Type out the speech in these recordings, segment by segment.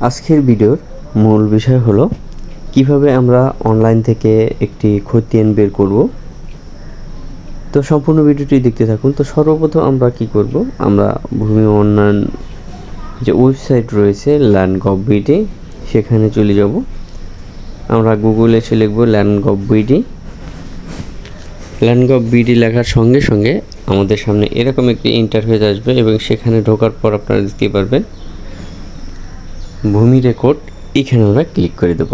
আজকের ভিডিওর মূল বিষয় হলো, কীভাবে আমরা অনলাইন থেকে একটি খতিয়ান বের করব। তো সম্পূর্ণ ভিডিওটি দেখতে থাকুন। তো সর্বপ্রথম আমরা কি করব? আমরা ভূমি উন্নয়ন যে ওয়েবসাইট রয়েছে ল্যান্ড গভ বিডি সেখানে চলে যাব। আমরা গুগলে এসে লিখব land gov BD land BD লেখার সঙ্গে সঙ্গে আমাদের সামনে এরকম একটি ইন্টারফেস আসবে এবং সেখানে ঢোকার পর আপনারা দেখতে পারবেন ভূমি রেকর্ড এখানে আমরা ক্লিক করে দেব।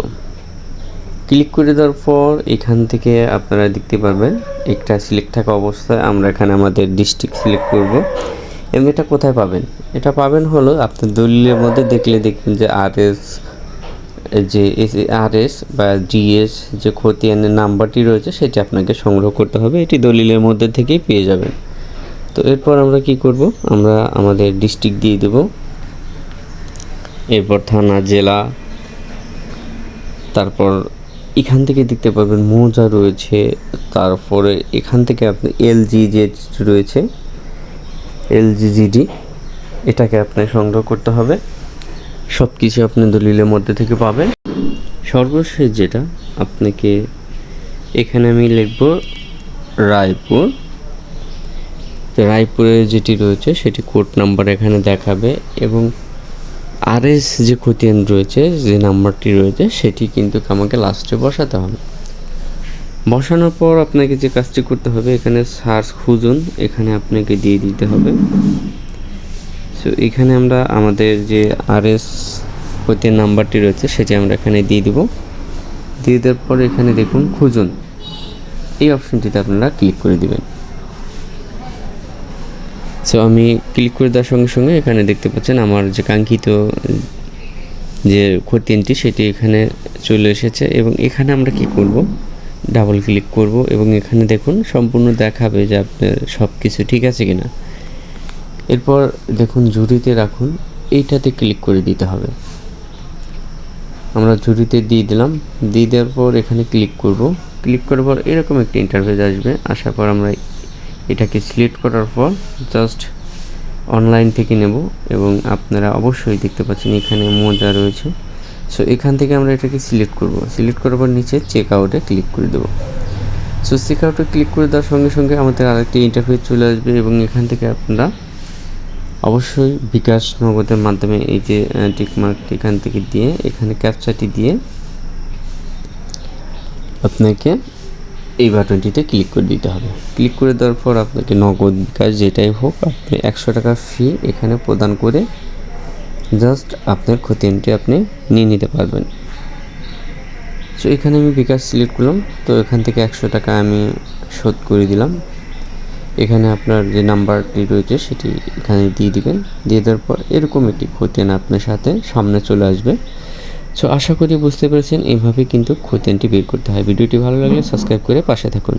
ক্লিক করে দেওয়ার পর এখান থেকে আপনারা দেখতে পারবেন, একটা সিলেক্ট থাকা অবস্থায় আমরা এখানে আমাদের ডিস্ট্রিক্ট সিলেক্ট করব। এবং এটা কোথায় পাবেন? এটা পাবেন হলো আপনার দলিলের মধ্যে দেখলে দেখবেন যে আর এস যে আর এস বা জিএস যে খতিয়ানের নাম্বারটি রয়েছে সেটি আপনাকে সংগ্রহ করতে হবে। এটি দলিলের মধ্যে থেকেই পেয়ে যাবেন। তো এরপর আমরা কি করব? আমরা আমাদের ডিস্ট্রিক্ট দিয়ে দেব। এরপর থানা, জেলা, তারপর এখান থেকে দেখতে পাবেন মৌজা রয়েছে, তারপরে এখান থেকে আপনি এলজি যে রয়েছে এলজিজিডি এটাকে আপনাকে সংগ্রহ করতে হবে। সব কিছু আপনি দলিলের মধ্যে থেকে পাবেন। সর্বশেষ যেটা, আপনাকে এখানে আমি লিখব রায়পুর। রায়পুরে যেটি রয়েছে, সেটি কোড নাম্বার এখানে দেখাবে এবং আরএস যে খতিয়ান রয়েছে, যে নাম্বারটি রয়েছে, সেটি কিন্তু আমাকে লাস্টে বসাতে হবে। বসানোর পর আপনাকে যে কাজটি করতে হবে, এখানে সার্চ খুঁজুন, এখানে আপনাকে দিয়ে দিতে হবে। সো এখানে আমরা আমাদের যে আরএস খতিয়ান নাম্বারটি রয়েছে, সেটি আমরা এখানে দিয়ে দিব। দিয়ে দেওয়ার পর এখানে দেখুন, খুঁজুন। এই অপশনটিতে আপনারা ক্লিক করে দিবেন। সো আমি ক্লিক করে দেওয়ার সঙ্গে সঙ্গে এখানে দেখতে পাচ্ছেন আমার যে কাঙ্ক্ষিত, যে খতিয়ানটি সেটি এখানে চলে এসেছে এবং এখানে আমরা কি করব? ডাবল ক্লিক করব এবং এখানে দেখুন সম্পূর্ণ দেখাবে যে আপনার সব কিছু ঠিক আছে কিনা। এরপর দেখুন জুড়িতে রাখুন, এইটাতে ক্লিক করে দিতে হবে। আমরা জুড়িতে দিয়ে দিলাম, দিয়ে দেওয়ার পর এখানে ক্লিক করব। ক্লিক করার পর এরকম একটা ইন্টারফেস আসবে। আসার পর আমরা এটাকে সিলেক্ট করার পর জাস্ট অনলাইন থেকে নেব এবং আপনারা অবশ্যই দেখতে পাচ্ছেন এখানে মজা রয়েছে। সো এখান থেকে আমরা এটাকে সিলেক্ট করব। সিলেক্ট করার পর নিচে চেক আউটে ক্লিক করে দেবো। সো চেক আউটে ক্লিক করে দেওয়ার সঙ্গে সঙ্গে আমাদের আরেকটি ইন্টারফেস চলে আসবে এবং এখান থেকে আপনারা অবশ্যই বিকাশ নগদের মাধ্যমে এই যে টিকমার্ক এখান থেকে দিয়ে, এখানে ক্যাপচাটি দিয়ে আপনাকে এই বাটনটিতে ক্লিক করে দিতে হবে। ক্লিক করে দেওয়ার পর আপনাকে নগদ বিকাশ যেটাই হোক, আপনি একশো টাকা ফি এখানে প্রদান করে জাস্ট আপনার খতিয়ানটি আপনি নিয়ে নিতে পারবেন। সো এখানে আমি বিকাশ সিলেক্ট করলাম। তো এখান থেকে একশো টাকা আমি শোধ করে দিলাম। এখানে আপনার যে নাম্বারটি রয়েছে, সেটি এখানে দিয়ে দিবেন। দিয়ে দেওয়ার পর এরকম একটি খতিয়ান আপনার সাথে সামনে চলে আসবে। সো আশা করি বুঝতে পেরেছেন। এইভাবে কিন্তু খতিয়ানটি বের করতে হয়। ভিডিওটি ভালো লাগলে সাবস্ক্রাইব করে পাশে থাকুন।